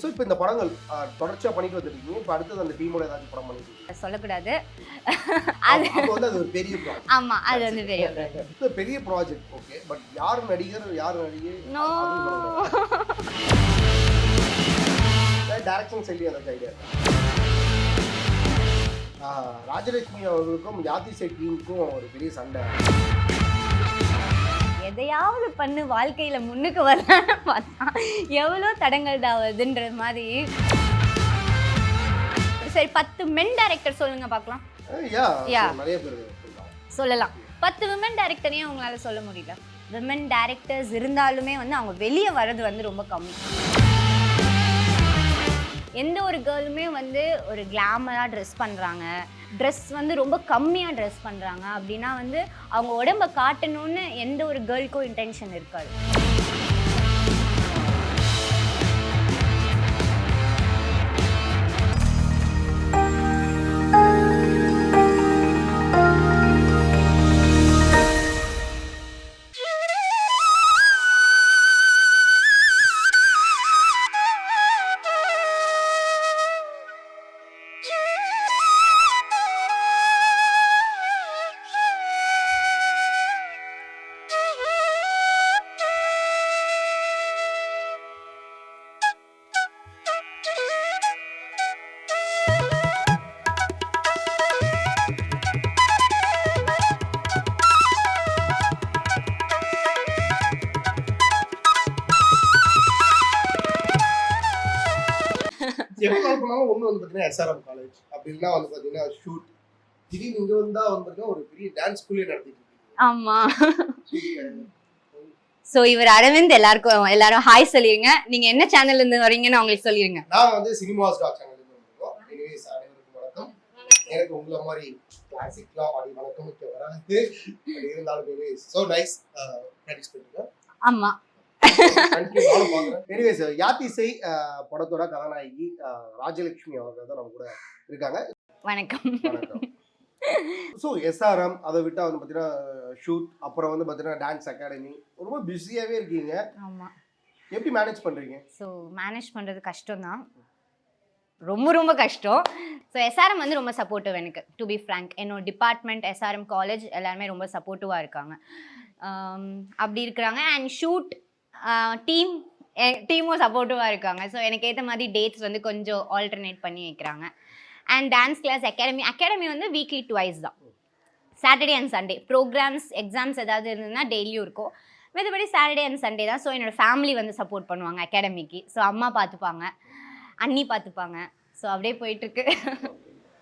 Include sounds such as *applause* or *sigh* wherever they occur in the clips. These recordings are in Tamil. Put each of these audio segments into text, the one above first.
ஸோ இப்போ இந்த படங்கள் அஹ், தொடர்ச்சியா பண்ணிட்டு வந்துருக்கீங்க இப்போ அடுத்தது அந்த டீமோட ஏதாச்சும் படம் பண்ணிட்டு இருக்கீங்க. சொல்லக்கூடாது. அது வந்து அது ஒரு பெரிய ப்ராஜெக்ட். ஆமா அது வந்து பெரிய இது பெரிய ப்ராஜெக்ட் ஓகே பட் யார் நடிகர் யார் நடிகை? நோ டைரக்ஷன் சைடு எனக்கு ஐடியா ராஜலட்சுமி அவர்களுக்கும் யாத்தி செட் டீமுக்கும் ஒரு பெரிய சண்டை. எதையாவது பண்ணு வாழ்க்கையில முன்னுக்கு வரலான்னு பார்த்தா எவ்வளோ தடங்கள் தாவதுன்ற மாதிரி. சரி பத்து மென் டைரக்டர் சொல்லுங்க பார்க்கலாம். யா சொல்லலாம். பத்து விமன் டைரக்டரையும் உங்களால சொல்ல முடியல. விமன் டைரக்டர்ஸ் இருந்தாலுமே வந்து அவங்க வெளியே வர்றது வந்து ரொம்ப கம்மி. எந்த ஒரு கேர்ளுமே வந்து ஒரு கிளாமராக ட்ரெஸ் பண்ணுறாங்க ட்ரெஸ் வந்து ரொம்ப கம்மியாக ட்ரெஸ் பண்ணுறாங்க அப்படின்னா வந்து அவங்க உடம்ப காட்டணும்னு எந்த ஒரு கேர்ளுக்கும் இன்டென்ஷன் இருக்காது. எப்போ கால் பண்ணாலும் ஒன்று வந்து பார்த்தீங்கன்னா எஸ்ஆர்எம் காலேஜ் அப்படின்னா வந்து பார்த்தீங்கன்னா ஷூட் திடீர்னு இங்கே வந்தா வந்து ஒரு பெரிய டான்ஸ் ஸ்கூலே நடத்திட்டு ஆமாம் ஸோ இவர் அரவிந்த் எல்லாருக்கும் எல்லாரும் ஹாய் சொல்லிருங்க. நீங்கள் என்ன சேனல்ல இருந்து வரீங்கன்னு அவங்களுக்கு சொல்லிருங்க. நான் வந்து சினிமாஸ் டாக் சேனல் வந்திருக்கோம். எனிவேஸ் அனைவருக்கும் வணக்கம். எனக்கு உங்களை மாதிரி கிளாசிக்லாம் பாடி வணக்கம் வராது. *laughs* இருந்தாலும் ஸோ நைஸ் ப்ராக்டிஸ் பண்ணுங்க பார்க்குறேன் எனிவேஸ் யாத்திசை படத்தோட கதாநாயகி ராஜலட்சுமி அவர்கள் தான் நம்ம கூட இருக்காங்க. வணக்கம். ஸோ எஸ்ஆர்எம் அதை விட்டா வந்து பார்த்தீங்கன்னா ஷூட் அப்புறம் வந்து பார்த்தீங்கன்னா டான்ஸ் அகாடமி ரொம்ப பிஸியாகவே இருக்கீங்க. ஆமாம் எப்படி மேனேஜ் பண்ணுறீங்க ஸோ மேனேஜ் பண்ணுறது கஷ்டம்தான். ரொம்ப ரொம்ப கஷ்டம். ஸோ எஸ்ஆர்எம் வந்து ரொம்ப சப்போர்ட்டிவ் எனக்கு டு பி ஃப்ரேங்க் என்னோட டிபார்ட்மெண்ட் எஸ்ஆர்எம் காலேஜ் எல்லாருமே ரொம்ப சப்போர்ட்டிவாக இருக்காங்க. அப்படி இருக்கிறாங்க. அண்ட் ஷூட் டீம் டீமும் சப்போர்ட்டிவாக இருக்காங்க. ஸோ எனக்கு ஏற்ற மாதிரி டேட்ஸ் வந்து கொஞ்சம் ஆல்டர்னேட் பண்ணி வைக்கிறாங்க. And dance class academy academy வந்து வீக்லி டுவைஸ் தான். Saturday and Sunday programmes exams ஏதாவது இருந்ததுன்னா டெய்லியும் இருக்கும். மற்றபடி சாட்டர்டே அண்ட் சண்டே தான். ஸோ என்னோட ஃபேமிலி வந்து சப்போர்ட் பண்ணுவாங்க அகாடமிக்கு ஸோ அம்மா பார்த்துப்பாங்க அண்ணி பார்த்துப்பாங்க. ஸோ அப்படியே போயிட்டுருக்கு.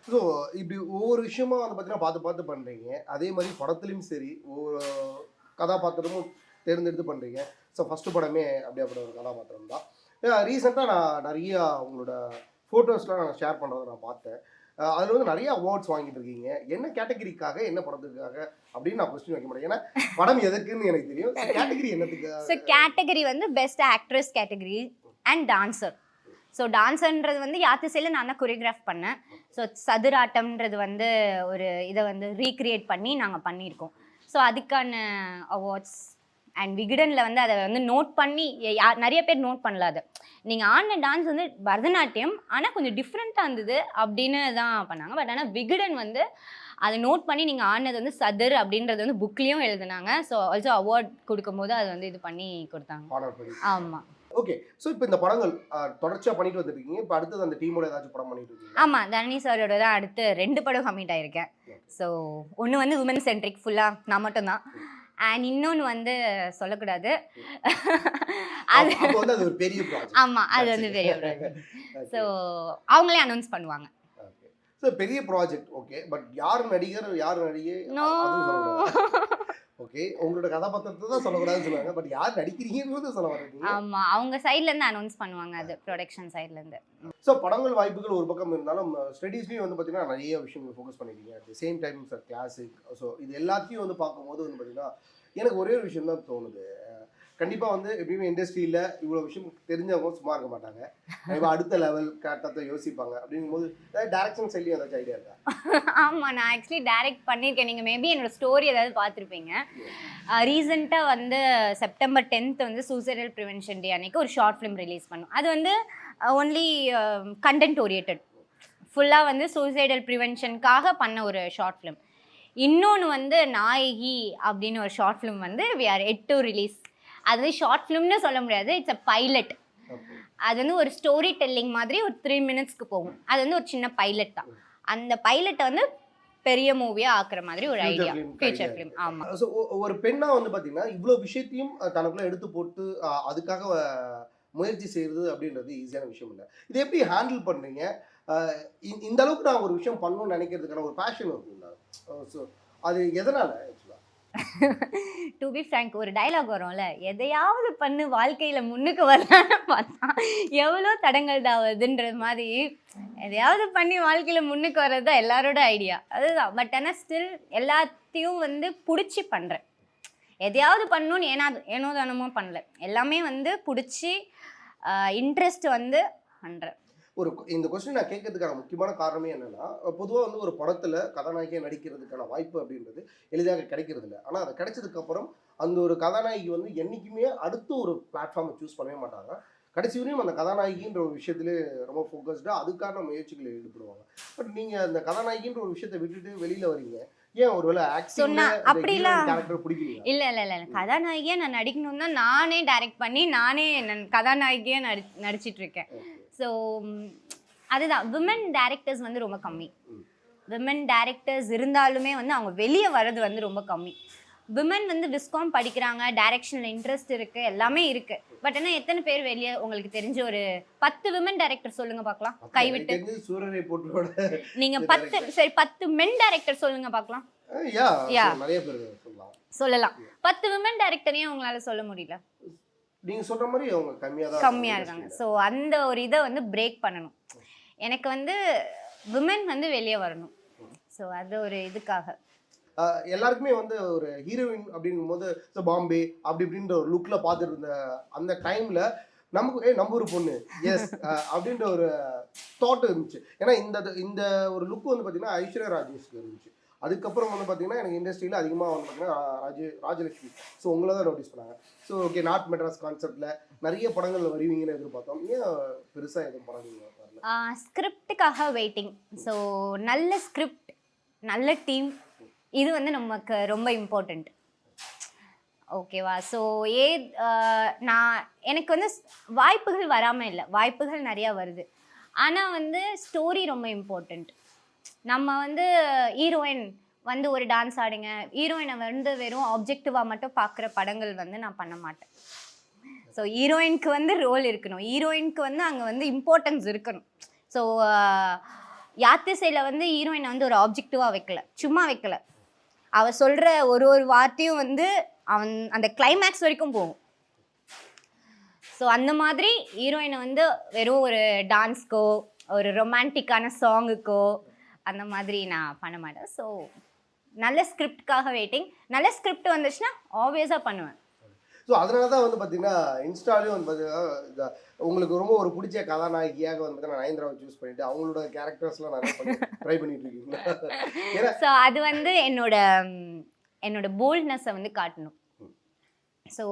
ஸோ இப்படி ஒவ்வொரு விஷயமா வந்து பார்த்தீங்கன்னா பார்த்து பார்த்து பண்ணுறீங்க அதே மாதிரி படத்துலையும் சரி ஒவ்வொரு கதாபாத்திரமும் தேர்ந்தெடுத்து பண்ணுறீங்க ஸோ ஃபஸ்ட்டு படமே அப்படியாப்பட்ட ஒரு கதாபாத்திரம் தான். ரீசெண்டாக நான் நிறைய உங்களோட ஃபோட்டோஸ்லாம் நான் ஷேர் பண்ணுறதை நான் பார்த்தேன். அதில் வந்து நிறைய அவார்ட்ஸ் வாங்கிட்டு இருக்கீங்க. என்ன கேட்டகரிக்காக என்ன படத்துக்காக அப்படின்னு நான் கொஸ்டின் வைக்க மாட்டேன். ஏன்னா படம் எதுக்குன்னு எனக்கு தெரியும். கேட்டகரி ஸோ கேட்டகரி வந்து best actress category and dancer so டான்ஸர்ன்றது வந்து யாத்திசையில் நான் தான் கொரியோகிராஃப் பண்ணேன். ஸோ சதுராட்டம்ன்றது வந்து ஒரு இதை வந்து ரீக்ரியேட் பண்ணி நாங்கள் பண்ணியிருக்கோம். ஸோ அதுக்கான அவார்ட்ஸ் அண்ட் விகடனில் வந்து அதை வந்து நோட் பண்ணி நிறைய பேர் நோட் பண்ணல அதை. நீங்கள் ஆடின டான்ஸ் வந்து பரதநாட்டியம் ஆனால் கொஞ்சம் டிஃப்ரெண்ட்டாக இருந்தது அப்படின்னு தான் பண்ணாங்க. பட் ஆனால் விகடன் வந்து அதை நோட் பண்ணி நீங்கள் ஆடினது வந்து சதுர் அப்படின்றது வந்து புக்லேயும் எழுதுனாங்க. ஸோ ஆல்சோ அவார்ட் கொடுக்கும்போது அது வந்து இது பண்ணி கொடுத்தாங்க. ஆமாம் ஓகே ஸோ இப்போ இந்த படங்கள் தொடர்ச்சியாக பண்ணிட்டு வந்துருக்கீங்க. இப்போ அடுத்தது அந்த டீமோட ஏதாச்சும் படம் பண்ணிட்டு இருக்கீங்க ஆமாம் தரணி சாரோட தான் அடுத்து ரெண்டு படம் கம்மிட் ஆயிருக்கேன். ஸோ ஒன்று வந்து உமன் சென்ட்ரிக் ஃபுல்லாக நான் மட்டும்தான். அண்ட் இன்னொன்று வந்து சொல்லக்கூடாது. *laughs* அது வந்து பெரிய ப்ராஜெக்ட் ஆமாம் அது வந்து பெரிய ஸோ *laughs* அவங்களே அனௌன்ஸ் பண்ணுவாங்க. பெரிய ப்ராஜெக்ட் ஓகே பட் யார் நடிகர் யார் நடிகை? ஓகே உங்களோட கதாபாத்திரத்தை தான் சொல்லக்கூடாதுன்னு சொல்லுவாங்க. பட் யார் நடிக்கிறீங்கன்றது சொல்ல மாட்டேங்க ஆமாம் அவங்க சைட்லேருந்து அனௌன்ஸ் பண்ணுவாங்க அது ப்ரொடக்ஷன் சைட்லேருந்து ஸோ படங்கள் வாய்ப்புகள் ஒரு பக்கம் இருந்தாலும் ஸ்டடீஸ்லையும் வந்து பார்த்தீங்கன்னா நிறைய விஷயங்கள் ஃபோக்கஸ் பண்ணிருக்கீங்க at same time sir classic so இது எல்லாத்தையும் வந்து பார்க்கும்போது வந்து பார்த்தீங்கன்னா எனக்கு ஒரே ஒரு விஷயம் தான் தோணுது. கண்டிப்பாக வந்து எப்பயுமே இண்டஸ்ட்ரியில் இவ்வளோ விஷயம் தெரிஞ்சவங்க சும்மா இருக்க மாட்டாங்க. கண்டிப்பா அடுத்த லெவல் கட்டத்தை யோசிப்பாங்க. அப்படிங்கும்போது ஏதாவது டேரக்ஷன் சைட்லையும் ஏதாச்சும் ஐடியா இருக்கா? ஆமாம் நான் ஆக்சுவலி டைரக்ட் பண்ணியிருக்கேன் நீங்கள் மேபி என்னோட ஸ்டோரி ஏதாவது பார்த்துருப்பீங்க. ரீசெண்டாக வந்து செப்டம்பர் டென்த் வந்து சூசைடல் ப்ரிவென்ஷன் டே அன்னைக்கு ஒரு ஷார்ட் ஃபிலிம் ரிலீஸ் பண்ணோம். அது வந்து ஒன்லி கண்டென்ட் ஓரியன்ட் ஃபுல்லாக வந்து சூசைடல் ப்ரிவென்ஷனுக்காக பண்ண ஒரு ஷார்ட் ஃபிலிம் இன்னொன்று வந்து நாயகி அப்படின்னு ஒரு ஷார்ட் ஃபிலிம் வந்து we are yet to release அது வந்து ஷார்ட் ஃபிலிம்னு சொல்ல முடியாது. It's a pilot. அது வந்து ஒரு ஸ்டோரி டெல்லிங் மாதிரி ஒரு த்ரீ மினிட்ஸ்க்கு போகும். அது வந்து ஒரு சின்ன பைலட் தான். அந்த பைலட்டை வந்து பெரிய மூவியாக ஆக்குற மாதிரி ஒரு ஐடியா ஃபியூச்சர். ஃபிலிம் ஆமாம் ஸோ ஒரு பெண்ணா வந்து பாத்தீங்கன்னா இவ்வளோ விஷயத்தையும் தனக்குள்ள எடுத்து போட்டு அதுக்காக முயற்சி செய்யறது அப்படின்றது ஈஸியான விஷயம் இல்லை. இதை எப்படி ஹேண்டில் பண்றீங்க? இந்த- அளவுக்கு நான் ஒரு விஷயம் பண்ணணும்னு நினைக்கிறதுக்கான ஒரு பேஷன் இருக்குங்களா ஸோ அது எதனால? டு பி ஃப்ரங்க் ஒரு டைலாக் வரும்ல. எதையாவது பண்ணு வாழ்க்கையில் முன்னுக்கு வரலான்னு பார்த்தா எவ்வளோ தடங்கள் தான் மாதிரி எதையாவது பண்ணி வாழ்க்கையில் முன்னுக்கு வர்றது தான் எல்லாரோட ஐடியா அதுதான். பட் ஆனால் ஸ்டில் எல்லாத்தையும் வந்து பிடிச்சி பண்ணுறேன் எதையாவது பண்ணணும்னு ஏனா ஏனோ தானமோ பண்ணல. எல்லாமே வந்து பிடிச்சி இன்ட்ரெஸ்ட் வந்து பண்ணுறேன் ஒரு இந்த கொஸ்டின் நான் கேட்கறதுக்கான முக்கியமான காரணமே என்னன்னா பொதுவாக வந்து ஒரு படத்துல கதாநாயகியா நடிக்கிறதுக்கான வாய்ப்பு அப்படின்றது எளிதாக கிடைக்கிறது இல்லை. ஆனால் அது கிடைச்சதுக்கு அப்புறம் அந்த ஒரு கதாநாயகி வந்து என்னைக்குமே அடுத்த ஒரு பிளாட்ஃபார்மை சூஸ் பண்ணவே மாட்டாங்க. கடைசி வரையும் அந்த கதாநாயகின்ற ஒரு விஷயத்துல ரொம்ப ஃபோக்கஸ்டாக அதுக்கான முயற்சிகளில் ஈடுபடுவாங்க. பட் நீங்க அந்த கதாநாயகின்ற ஒரு விஷயத்தை விட்டுட்டு வெளியில வரீங்க ஏன் ஒருவேளை சொன்னா, அப்படிலாம் இல்லை இல்லை இல்லை கதாநாயகியாக நான் நடிக்கணும் தான் நானே டைரக்ட் பண்ணி நானே கதாநாயகியாக நடி நடிச்சிட்டு இருக்கேன். ஸோ அதுதான். விமன் டேரக்டர்ஸ் வந்து ரொம்ப கம்மி. விமன் டேரக்டர்ஸ் இருந்தாலுமே வந்து அவங்க வெளியே வர்றது வந்து ரொம்ப கம்மி. விமன் வந்து விஸ்காம் படிக்கிறாங்க டைரக்ஷனில் இன்ட்ரெஸ்ட் இருக்கு எல்லாமே இருக்கு. பட் ஆனால் எத்தனை பேர் வெளியே உங்களுக்கு தெரிஞ்ச ஒரு பத்து விமன் டைரக்டர் சொல்லுங்க பார்க்கலாம் கைவிட்டு. போட்டுவோட நீங்க பத்து சரி பத்து மென் டைரக்டர் சொல்லுங்க பார்க்கலாம் யா சொல்லலாம். பத்து விமன் டைரக்டரையும் உங்களால சொல்ல முடியல. நீங்க சொல்ற மாதிரி அவங்க கம்மியா தான் கம்மியாக இருக்காங்க ஸோ அந்த ஒரு இதை வந்து பிரேக் பண்ணணும். எனக்கு வந்து விமன் வந்து வெளியே வரணும். ஸோ அது ஒரு இதுக்காக. எல்லாருக்குமே வந்து ஒரு ஹீரோயின் அப்படிங்கும் போது பாம்பே அப்படி இப்படின்ற ஒரு லுக்ல பார்த்துட்டு இருந்த அந்த டைம்ல நமக்கு ஏ நம்ம ஒரு பொண்ணு. எஸ் அப்படின்ற ஒரு தாட் இருந்துச்சு. ஏன்னா இந்த இந்த ஒரு லுக் வந்து பார்த்தீங்கன்னா ஐஸ்வர்யா ராஜேஷ்க்கு இருந்துச்சு. அதுக்கப்புறம் வந்து பார்த்தீங்கன்னா எனக்கு இண்டஸ்ட்ரியில் அதிகமாக வந்து பார்த்தீங்கன்னா ராஜ ராஜலட்சுமி. ஸோ உங்களை தான் நோட்டீஸ் பண்ணாங்க. ஸோ ஓகே நாட் மெட்ராஸ் கான்செப்டில் நிறைய படங்கள் வருவீங்கன்னு எதிர்பார்த்தோம். ஏன் பெருசாக எதுவும் படம் ஸ்கிரிப்டுக்காக வெயிட்டிங் ஸோ நல்ல ஸ்கிரிப்ட் நல்ல டீம் இது வந்து நமக்கு ரொம்ப இம்பார்ட்டண்ட் ஓகேவா ஸோ ஏ நான் எனக்கு வந்து ஸ்- வாய்ப்புகள் வராமல் இல்லை. வாய்ப்புகள் நிறையா வருது. ஆனால் வந்து ஸ்டோரி ரொம்ப இம்பார்ட்டண்ட் நம்ம வந்து ஹீரோயின் வந்து ஒரு டான்ஸ் ஆடுங்க. ஹீரோயினை வந்து வெறும் ஆப்ஜெக்டிவாக மட்டும் பார்க்குற படங்கள் வந்து நான் பண்ண மாட்டேன். ஸோ ஹீரோயினுக்கு வந்து ரோல் இருக்கணும். ஹீரோயினுக்கு வந்து அங்கே வந்து இம்பார்ட்டன்ஸ் இருக்கணும். ஸோ யாத்திசையில் வந்து ஹீரோயினை வந்து ஒரு ஆப்ஜெக்டிவாக வைக்கல? சும்மா வைக்கல. அவ சொல்கிற ஒரு ஒரு வார்த்தையும் வந்து அவன் அந்த கிளைமேக்ஸ் வரைக்கும் போகும். ஸோ அந்த மாதிரி ஹீரோயினை வந்து வெறும் ஒரு டான்ஸ்க்கோ ஒரு ரொமான்டிக்கான சாங்குக்கோ அந்த மாதிரி நான் பண்ண மாட்டேன். ஸோ நல்ல ஸ்கிரிப்ட்காக வெயிட்டிங் நல்ல ஸ்கிரிப்ட் வந்துச்சுன்னா ஆப்வியஸாக பண்ணுவேன். ஸோ அதனால தான் வந்து பார்த்தீங்கன்னா இன்ஸ்டாலையும் வந்து பார்த்தீங்கன்னா உங்களுக்கு ரொம்ப ஒரு பிடிச்ச கதாநாயகியாக வந்து பார்த்தீங்கன்னா நயன்தாராவை சூஸ் பண்ணிட்டு அவங்களோட கேரக்டர்ஸ்லாம் நிறைய ட்ரை பண்ணிட்டு இருக்கீங்களா? *laughs* ஏன்னா ஸோ அது வந்து என்னோட என்னோட போல்ட்னஸை வந்து காட்டணும். ஸோ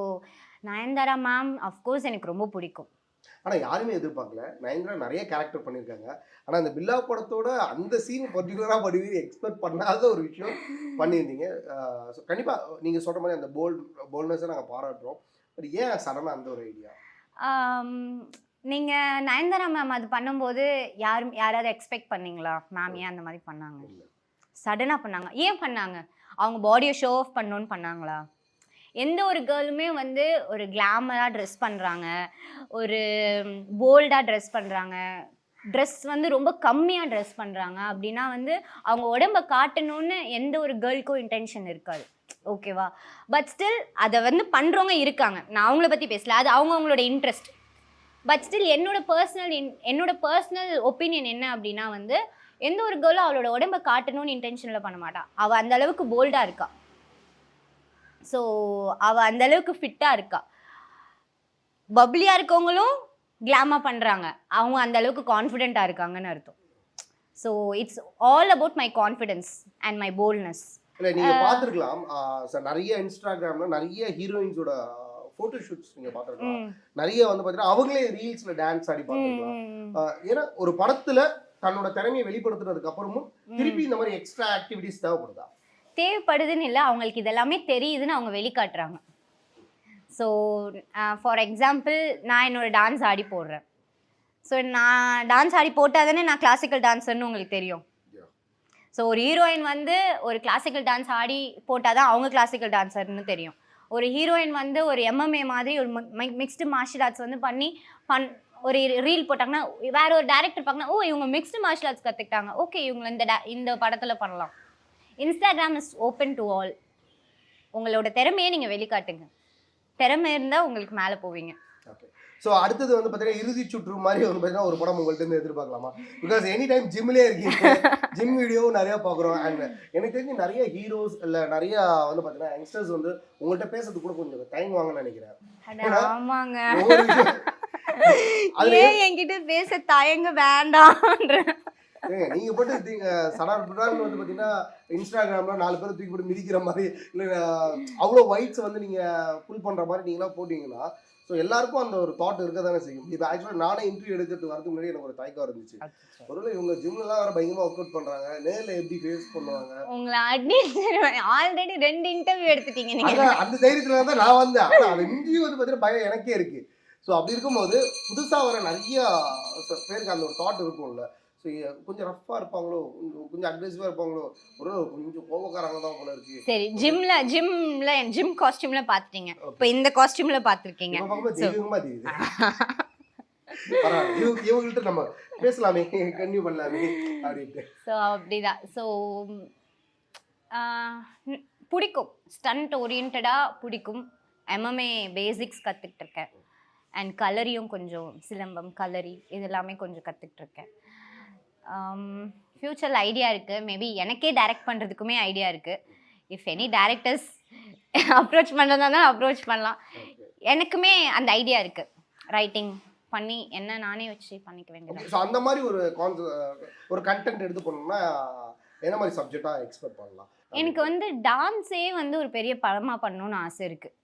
நயன்தாரா மேம் அஃப்கோர்ஸ் எனக்கு ரொம்ப பிடிக்கும். ஆனால் யாருமே எதிர்பார்க்கல. நயன்தாரா நிறைய கேரக்டர் பண்ணியிருக்காங்க. ஆனால் அந்த பில்லா படத்தோட அந்த சீன் பர்டிகுலராக பண்ணுவீங்க எக்ஸ்பெக்ட் பண்ணாத ஒரு விஷயம் பண்ணியிருந்தீங்க. ஸோ கண்டிப்பாக நீங்கள் சொல்கிற மாதிரி அந்த போல்ட் போல்ட்னஸை நாங்கள் பாராட்டுறோம். பட் ஏன் சடனாக அந்த ஒரு ஐடியா நீங்கள் நயன்தாரா மேம் அது பண்ணும்போது யாரும் யாராவது எக்ஸ்பெக்ட் பண்ணீங்களா? மேம் ஏன் அந்த மாதிரி பண்ணாங்க? சடனாக பண்ணாங்க. ஏன் பண்ணாங்க? அவங்க பாடியை ஷோ ஆஃப் பண்ணணும்னு பண்ணாங்களா? எந்த ஒரு கேர்ளுமே வந்து ஒரு கிளாமராக ட்ரெஸ் பண்ணுறாங்க ஒரு போல்டாக ட்ரெஸ் பண்ணுறாங்க ட்ரெஸ் வந்து ரொம்ப கம்மியாக ட்ரெஸ் பண்ணுறாங்க அப்படின்னா வந்து அவங்க உடம்ப காட்டணும்னு எந்த ஒரு கேர்ள்க்கும் இன்டென்ஷன் இருக்காது. ஓகேவா பட் ஸ்டில் அதை வந்து பண்ணுறவங்க இருக்காங்க. நான் அவங்கள பற்றி பேசல. அது அவங்க அவங்களோட இன்ட்ரெஸ்ட் பட் ஸ்டில் என்னோட பர்சனல் என்னோட பர்சனல் ஒப்பீனியன் என்ன அப்படின்னா வந்து எந்த ஒரு கேர்ளும் அவளோட உடம்ப காட்டணும்னு இன்டென்ஷனில் பண்ண மாட்டான் அவள் அந்த அளவுக்கு போல்டாக இருக்கா. ஸோ அவள் அந்த அளவுக்கு ஃபிட்டாக இருக்கா. பப்ளியாக இருக்கவங்களும் கிளாமாக பண்ணுறாங்க அவங்க அந்த அளவுக்கு கான்ஃபிடென்ட்டாக இருக்காங்கன்னு அர்த்தம். So it's all about my confidence and my boldness இல்லை நீங்கள் பார்த்துருக்கலாம். நிறைய இன்ஸ்டாகிராமில் நிறைய ஹீரோயின்ஸோட ஃபோட்டோ ஷூட்ஸ் நீங்க பார்த்துருக்கலாம். நிறைய வந்து பார்த்தீங்கன்னா அவங்களே ரீல்ஸ்ல டான்ஸ் ஆடி பார்த்துருக்கலாம். ஏன்னா ஒரு படத்துல தன்னோட திறமையை வெளிப்படுத்துறதுக்கு அப்புறமும். திருப்பி இந்த மாதிரி எக்ஸ்ட்ரா ஆக்டிவிட்டிஸ் தேவைப்படுதா? தேவைப்படுதுன்னு இல்லை அவங்களுக்கு இதெல்லாமே தெரியுதுன்னு அவங்க வெளிக்காட்டுறாங்க. ஸோ ஃபார் எக்ஸாம்பிள் நான் என்னோட டான்ஸ் ஆடி போடுறேன். ஸோ நான் டான்ஸ் ஆடி போட்டால் தானே நான் கிளாசிக்கல் டான்ஸர்னு உங்களுக்கு தெரியும். ஸோ ஒரு ஹீரோயின் வந்து ஒரு கிளாசிக்கல் டான்ஸ் ஆடி போட்டால் தான் அவங்க கிளாசிக்கல் டான்ஸர்னு தெரியும். ஒரு ஹீரோயின் வந்து ஒரு எம்எம்ஏ மாதிரி ஒரு மிக்ஸ்டு மார்ஷியல் ஆர்ட்ஸ் வந்து பண்ணி பண் ஒரு ரீல் போட்டாங்கன்னா வேற ஒரு டேரக்டர் பார்க்கணும் ஓ இவங்க மிக்ஸ்டு மார்ஷியல் ஆர்ட்ஸ் கற்றுக்கிட்டாங்க ஓகே இவங்க இந்த இந்த படத்தில் பண்ணலாம். Instagram is open to all உங்களோட திறமையை நீங்கள் வெளிக்காட்டுங்க. திறமை இருந்தால் உங்களுக்கு மேலே போவீங்க. ஸோ அடுத்தது வந்து பார்த்தீங்கன்னா இறுதி சுற்று மாதிரி வந்து பார்த்தீங்கன்னா ஒரு படம் உங்கள்ட்ட இருந்து எதிர்பார்க்கலாமா? பிகாஸ் எனி டைம் ஜிம்லேயே இருக்கீங்க ஜிம் வீடியோவும் நிறைய பார்க்குறோம். அண்ட் எனக்கு தெரிஞ்சு நிறைய ஹீரோஸ் இல்லை நிறைய வந்து பார்த்தீங்கன்னா யங்ஸ்டர்ஸ் வந்து உங்கள்கிட்ட பேசுறதுக்கு கூட கொஞ்சம் தயங்குவாங்கன்னு நினைக்கிறேன். ஆமாங்க. என்கிட்ட பேச தயங்க வேண்டாம்ன்ற நீங்க போட்டு சடார் புடார்னு வந்து பாத்தீங்கன்னா இன்ஸ்டாகிராம்ல நாலு பேர் தூக்கி போட்டு மிதிக்கிற மாதிரி இல்ல அவ்வளோ ஒயிட்ஸ் வந்து நீங்க ஃபுல் பண்ற மாதிரி நீங்களா போட்டீங்கன்னா ஸோ எல்லாருக்கும் அந்த ஒரு தாட் இருக்க தானே செய்யும். இப்போ ஆக்சுவலாக நானே இன்டர்வியூ எடுக்கிறதுக்கு வரதுக்கு முன்னாடி எனக்கு ஒரு தயக்கம் இருந்துச்சு. ஒருவேளை இவங்க ஜிம்லலாம் வேற பயங்கரமா ஒர்க் அவுட் பண்றாங்க நேர்ல எப்படி ஃபேஸ் பண்ணுவாங்க? உங்களை ஆல்ரெடி ரெண்டு இன்டர்வியூ எடுத்துட்டீங்க நீங்க. அதான் அந்த தைரியத்துல தான் நான் வந்தேன். ஆனா அந்த இன்டர்வியூ வந்து பார்த்தீங்கன்னா பயம் எனக்கே இருக்கு. ஸோ அப்படி இருக்கும்போது புதுசா வர நிறைய பேருக்கு அந்த ஒரு தாட் இருக்கும்ல. ஸோ கொஞ்சம் ரஃப்பாக இருப்பாங்களோ? கொஞ்சம் அக்ரெசிவாக இருப்பாங்களோ? ஒரு கொஞ்சம் கோபக்காரங்க தான் போல இருக்கு. சரி ஜிம்ல ஜிம்ல ஜிம் காஸ்டியூம்ல பாத்துட்டீங்க. இப்போ. இந்த காஸ்டியூம்ல தெய்வமா தெரியுது. இவங்க இவங்கள்ட்ட நம்ம பேசலாமே கன்டினியூ பண்ணலாமே அப்படின்ட்டு. ஸோ அப்படிதான். ஸோ பிடிக்கும். ஸ்டண்ட் ஓரியன்டாக பிடிக்கும். எம்எம்ஏ பேசிக்ஸ் கற்றுக்கிட்டு இருக்கேன். அண்ட் கலரியும் கொஞ்சம் சிலம்பம் கலரி இது எல்லாமே கொஞ்சம் கற்றுக்கிட்டு இருக்கேன். ஃப்யூச்சரில் ஐடியா இருக்குது மேபி எனக்கே டைரக்ட் பண்ணுறதுக்குமே ஐடியா இருக்குது இஃப் எனி டேரக்டர்ஸ் அப்ரோச் பண்ணுறதா அப்ரோச் பண்ணலாம். எனக்குமே அந்த ஐடியா இருக்குது ரைட்டிங் பண்ணி என்ன நானே வச்சு பண்ணிக்க வேண்டியது ஸோ அந்த மாதிரி ஒரு ஒரு கண்டென்ட் எடுத்து பண்ணோம்னா என்ன மாதிரி சப்ஜெக்டாக எக்ஸ்பெக்ட் பண்ணலாம்? எனக்கு வந்து டான்ஸே வந்து ஒரு பெரிய படமாக பண்ணணும்னு ஆசை இருக்குது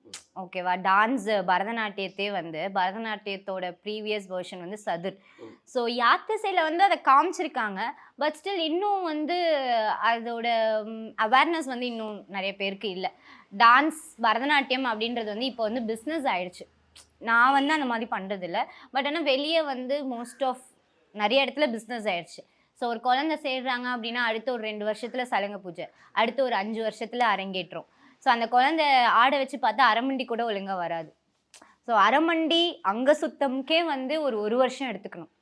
ஓகேவா டான்ஸ் பரதநாட்டியத்தே வந்து பரதநாட்டியத்தோட ப்ரீவியஸ் வெர்ஷன் வந்து சதுர். ஸோ யாத்திசையில் வந்து அதை காமிச்சிருக்காங்க. பட் ஸ்டில் இன்னும் வந்து அதோட அவேர்னஸ் வந்து இன்னும் நிறைய பேருக்கு இல்லை. டான்ஸ் பரதநாட்டியம் அப்படின்றது வந்து இப்போ வந்து பிஸ்னஸ் ஆயிடுச்சு. நான் வந்து அந்த மாதிரி பண்ணுறதில்ல பட் ஆனால் வெளியே வந்து மோஸ்ட் ஆஃப் நிறைய இடத்துல பிஸ்னஸ் ஆயிடுச்சு. ஸோ ஒரு குழந்தை சேர்றாங்க அப்படின்னா அடுத்த ஒரு ரெண்டு வருஷத்தில் சலங்க பூஜை. அடுத்து ஒரு அஞ்சு வருஷத்தில் அரங்கேற்றம். ஸோ அந்த குழந்தை ஆடை வச்சு பார்த்தா அரமண்டி கூட ஒழுங்காக வராது. ஸோ அரமண்டி அங்க சுத்தம்க்கே வந்து ஒரு ஒரு வருஷம் எடுத்துக்கணும்.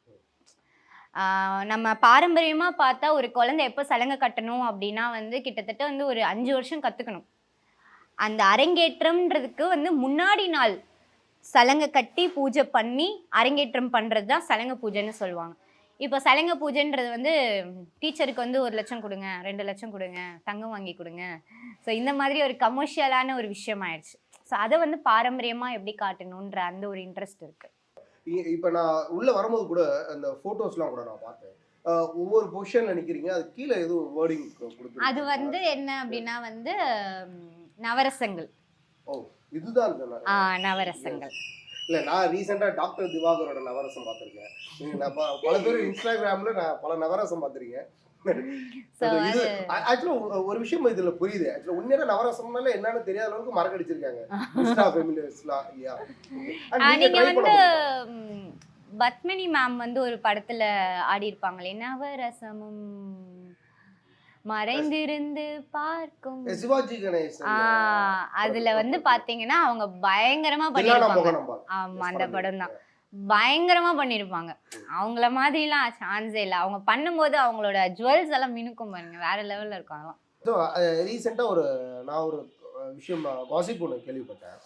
நம்ம பாரம்பரியமாக பார்த்தா ஒரு குழந்தை எப்போ சலங்கை கட்டணும் அப்படின்னா வந்து கிட்டத்தட்ட வந்து ஒரு அஞ்சு வருஷம் கற்றுக்கணும் அந்த அரங்கேற்றம்ன்றதுக்கு வந்து முன்னாடி நாள் சலங்கை கட்டி பூஜை பண்ணி அரங்கேற்றம் பண்ணுறது தான் சலங்கை பூஜைன்னு சொல்லுவாங்க. இப்போ சலங்கை பூஜைன்றது வந்து டீச்சருக்கு வந்து ஒரு லட்சம் கொடுங்க ரெண்டு லட்சம் கொடுங்க தங்கம் வாங்கி கொடுங்க. ஸோ இந்த மாதிரி ஒரு கமர்ஷியலான ஒரு விஷயம் ஆயிடுச்சு. ஸோ அதை வந்து பாரம்பரியமாக எப்படி காட்டணுன்ற அந்த ஒரு இன்ட்ரெஸ்ட் இருக்கு. இப்ப நான் உள்ள வரும்போது கூட அந்த போட்டோஸ்லாம் கூட நான் பார்த்தேன். ஒவ்வொரு பொசிஷன்ல நிக்கிறீங்க அது கீழே எதுவும் வேர்டிங் கொடுத்து அது வந்து என்ன அப்படின்னா வந்து நவரசங்கள். ஓ இதுதான் நவரசங்கள். இல்ல நான் ரீசெண்டா டாக்டர் திவாகரோட நவரசம் பார்த்திருக்கேன். நீங்க நான் பல பேர் இன்ஸ்டாகிராம்ல நான் பல நவரசம் பார்த்திருக்கேன். ஆக்சுவலா ஒரு விஷயம் இதுல புரியுது. ஆக்சுவலா உண்மையான நவரசம்னால என்னன்னு தெரியாத அளவுக்கு மறக்கடிச்சிருக்காங்க. நீங்க வந்து பத்மினி மேம் வந்து ஒரு படத்துல ஆடி இருப்பாங்களே நவரசமும் மறைந்திருந்து பார்க்கும். சிவாஜி கணேசன் அதுல வந்து பாத்தீங்கன்னா அவங்க பயங்கரமா பண்ணிருப்பாங்க ஆமா அந்த படம் தான். பயங்கரமா பண்ணிருப்பாங்க அவங்கள மாதிரிலாம் சான்ஸே இல்லை. அவங்க பண்ணும்போது அவங்களோட ஜுவல்ஸ் எல்லாம் மினுக்கும் பாருங்க. வேற லெவல்ல இருக்கும் அதெல்லாம். ரீசெண்டாக ஒரு நான் ஒரு விஷயம் காசிப் ஒன்று கேள்விப்பட்டேன்.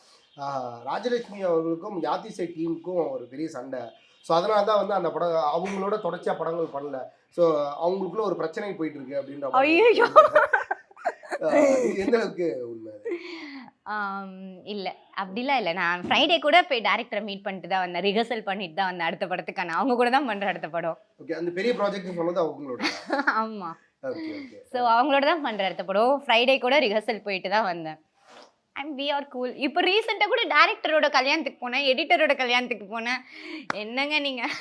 ராஜலட்சுமி அவர்களுக்கும் யாத்திசை டீமுக்கும் ஒரு பெரிய சண்டை. ஸோ அதனால தான் வந்து அந்த படம் அவங்களோட தொடர்ச்சியாக படங்கள் பண்ணல. ஸோ அவங்களுக்குள்ள ஒரு பிரச்சனை போயிட்டு இருக்கு அப்படின்ற எந்த அளவுக்கு உண்மை இல்ல. அப்படிலாம் இல்ல. நான் ஃப்ரைடே கூட போய் டேரக்டரை மீட் பண்ணிட்டு தான் வந்தேன். ரிஹர்சல் பண்ணிட்டு தான் வந்தேன் அடுத்த படத்துக்கான. அவங்க கூட தான் பண்ற அடுத்த படம். ஓகே அந்த பெரிய ப்ராஜெக்ட் சொன்னது அவங்களோட ஆமா. ஓகே ஓகே ஸோ அவங்களோட தான் பண்ற அடுத்த படம். ஃப்ரைடே கூட ரிஹர்சல் போயிட்டு தான் வந்தேன். ஐம் வி ஆர் கூல் இப்போ ரீசெண்டாக கூட டேரக்டரோட கல்யாணத்துக்கு போனேன் எடிட்டரோட கல்யாணத்துக்கு போனேன். என்னங்க நீங்கள்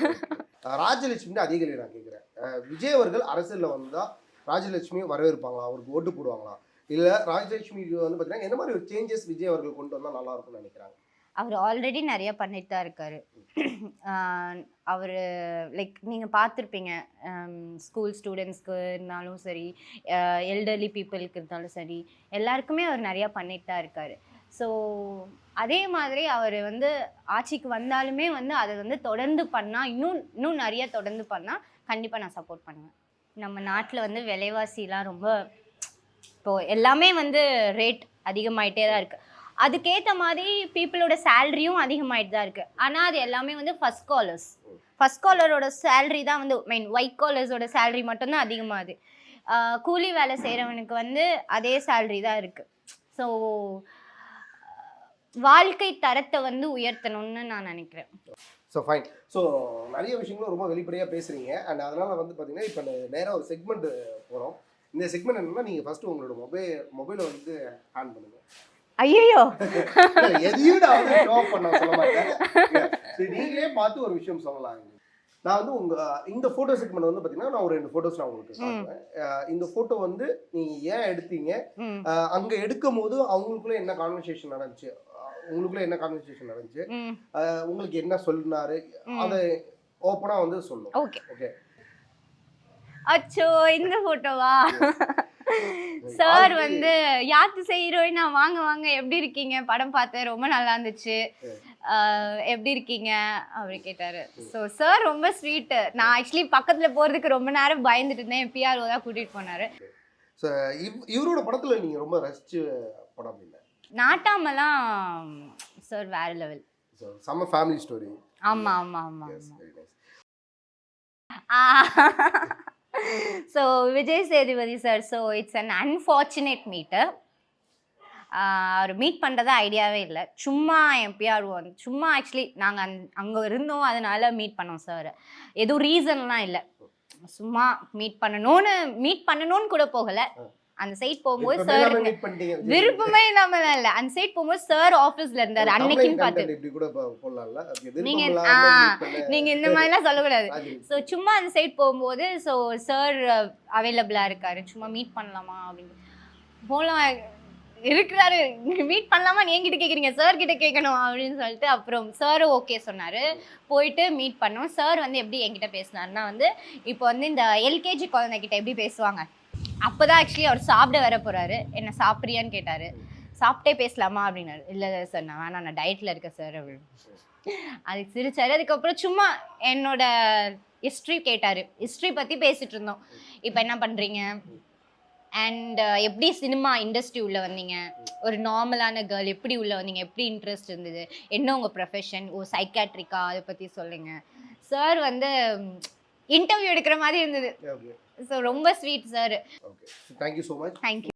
ராஜலட்சுமி அதிக கேள்வி நான் கேட்குறேன் விஜய் அவர்கள் அரசியலில் வந்தால் ராஜலட்சுமி வரவேற்பாங்களா? அவருக்கு ஓட்டு போடுவாங்களா? இல்லை ராஜலட்சுமி வந்து பார்த்தீங்கன்னா என்ன மாதிரி ஒரு சேஞ்சஸ் விஜய் அவர்கள் கொண்டு வந்தால் நல்லா இருக்கும்னு நினைக்கிறாங்க? அவர் ஆல்ரெடி நிறைய பண்ணிட்டு தான் இருக்காரு. அவர் லைக் நீங்கள் பார்த்துருப்பீங்க ஸ்கூல் ஸ்டூடெண்ட்ஸ்க்கு இருந்தாலும் சரி எல்டர்லி பீப்புளுக்கு இருந்தாலும் சரி எல்லாருக்குமே அவர் நிறையா பண்ணிட்டு தான் இருக்காரு. ஸோ அதே மாதிரி அவர் வந்து ஆட்சிக்கு வந்தாலுமே வந்து அதை வந்து தொடர்ந்து பண்ணால் இன்னும் இன்னும் நிறைய தொடர்ந்து பண்ணால் கண்டிப்பாக நான் சப்போர்ட் பண்ணுவேன். நம்ம நாட்டில் வந்து விலைவாசிலாம் ரொம்ப இப்போது எல்லாமே வந்து ரேட் அதிகமாயிட்டே தான் இருக்குது அதுக்கேற்ற மாதிரி பீப்புளோட சேல்ரியும் அதிகமாயிட்டு தான் இருக்குது ஆனால் அது எல்லாமே வந்து ஃபஸ்ட் காலர்ஸ் ஃபஸ்ட் காலரோட சேல்ரி தான் வந்து மெயின் ஒயிட் காலர்ஸோட சேல்ரி மட்டும்தான் அதிகமாகுது. கூலி வேலை செய்கிறவனுக்கு வந்து அதே சேல்ரி தான் இருக்குது ஸோ வாழ்க்கை தரத்தை வந்து உயர்த்தணும்னு நான் நினைக்கிறேன். ஸோ ஃபைன் ஸோ நிறைய விஷயங்களும் ரொம்ப வெளிப்படையாக பேசுகிறீங்க அண்ட் அதனால் வந்து பார்த்தீங்கன்னா இப்போ நேராக ஒரு செக்மெண்ட் போகிறோம் இந்த செக்மெண்ட் என்னென்னா நீங்கள் ஃபஸ்ட்டு உங்களோட மொபைல் மொபைலை வந்து ஆன் பண்ணுங்கள் ஐயோ எதையும் நான் வந்து ஷோ பண்ண சொல்ல மாட்டேன். இல்ல, சரி, நீங்களே பார்த்து ஒரு விஷயம் சொல்லலாம் நான் வந்து உங்க இந்த போட்டோ செக்மெண்ட் வந்து பாத்தீங்கன்னா நான் ஒரு ரெண்டு போட்டோஸ் நான் உங்களுக்கு காட்டுவேன் இந்த போட்டோ வந்து நீங்க ஏன் எடுத்தீங்க? அங்க எடுக்கும் போது அவங்களுக்குள்ள என்ன கான்வர்சேஷன் நடந்துச்சு? உங்களுக்குள்ள என்ன கான்வர்சேஷன் நடந்துச்சு? உங்களுக்கு என்ன சொன்னாரு. அதை ஓப்பனா வந்து சொல்லும் ஓகே. ஓகே. அச்சோ இந்த போட்டோவா சார் வந்து யாத்து ஹீரோயினா? வாங்க வாங்க. எப்படி இருக்கீங்க? படம் பார்த்தேன். ரொம்ப நல்லா இருந்துச்சு. எப்படி இருக்கீங்க? அப்படி கேட்டாரு. ஸோ சார் ரொம்ப ஸ்வீட்டு நான் ஆக்சுவலி பக்கத்துல போறதுக்கு ரொம்ப நேரம் பயந்துட்டு இருந்தேன். பிஆர்ஓ தான் கூட்டிட்டு போனாரு. ஸோ இவரோட படத்துல நீங்க ரொம்ப ரசிச்சு படம் இல்லை நாட்டாமலாம் சார் வேற லெவல் செம்ம ஃபேமிலி ஸ்டோரி ஆமா ஆமா ஆமா எஸ் ஆமா. Very nice *laughs* so Vijay Sethupathi sir so it's an unfortunate meter our meet பண்ணுறதா ஐடியாவே இல்லை. சும்மா என் பிஆர் வந்து சும்மா ஆக்சுவலி நாங்கள் அந் அங்கே இருந்தோம் அதனால மீட் பண்ணோம் சார் எதுவும் ரீசன்லாம் இல்லை. சும்மா மீட் பண்ணணும்னு மீட் பண்ணணும்னு கூட போகலை. அந்த சைட் போகும்போது சார் விருப்பமே இல்லாமலாம் இல்லை. அந்த சைட் போகும்போது சார் ஆஃபீஸில் இருந்தார். அன்னைக்குன்னு பார்த்து நீங்க இல்லாம நீங்கள் இந்த மாதிரிலாம் சொல்லக்கூடாது. அது. ஸோ சும்மா அந்த சைட் போகும்போது ஸோ சார் அவைலபிளாக இருக்காரு. சும்மா மீட் பண்ணலாமா அப்படின்னு. போகலாம் இருக்கிறாரு. மீட் பண்ணலாமான்னு என்கிட்ட கேட்குறீங்க சார் கிட்ட கேட்கணும் அப்படின்னு சொல்லிட்டு அப்புறம் சாரும் ஓகே சொன்னார். போயிட்டு மீட் பண்ணோம். சார் வந்து எப்படி என்கிட்ட பேசினாருன்னா வந்து இப்போ வந்து இந்த எல்கேஜி குழந்தைகிட்ட எப்படி பேசுவாங்க? அப்போ தான் ஆக்சுவலி அவர் சாப்பிட வர போகிறாரு என்ன சாப்பிட்றியான்னு கேட்டார். சாப்பிட்டே பேசலாமா அப்படின்னாரு. இல்லை சார் நான் வேணாம் நான் டயட்டில் இருக்கேன் சார் அப்படின்னு. அதுக்கு சிரிச்சாரு. அதுக்கப்புறம் சும்மா என்னோட ஹிஸ்ட்ரி கேட்டார். ஹிஸ்ட்ரி பற்றி பேசிகிட்டு இருந்தோம். இப்போ என்ன பண்ணுறீங்க அண்ட் uh, எப்படி சினிமா இண்டஸ்ட்ரி உள்ளே வந்தீங்க? ஒரு நார்மலான கேர்ள் எப்படி உள்ளே வந்தீங்க? எப்படி இன்ட்ரெஸ்ட் இருந்தது? என்ன உங்கள் ப்ரொஃபஷன் ஓ சைக்காட்ரிக்கா அதை பற்றி சொல்லுங்கள் சார் வந்து இன்டர்வியூ எடுக்கிற மாதிரி இருந்தது. ஸோ ரொம்ப sweet sir thank you so much thank you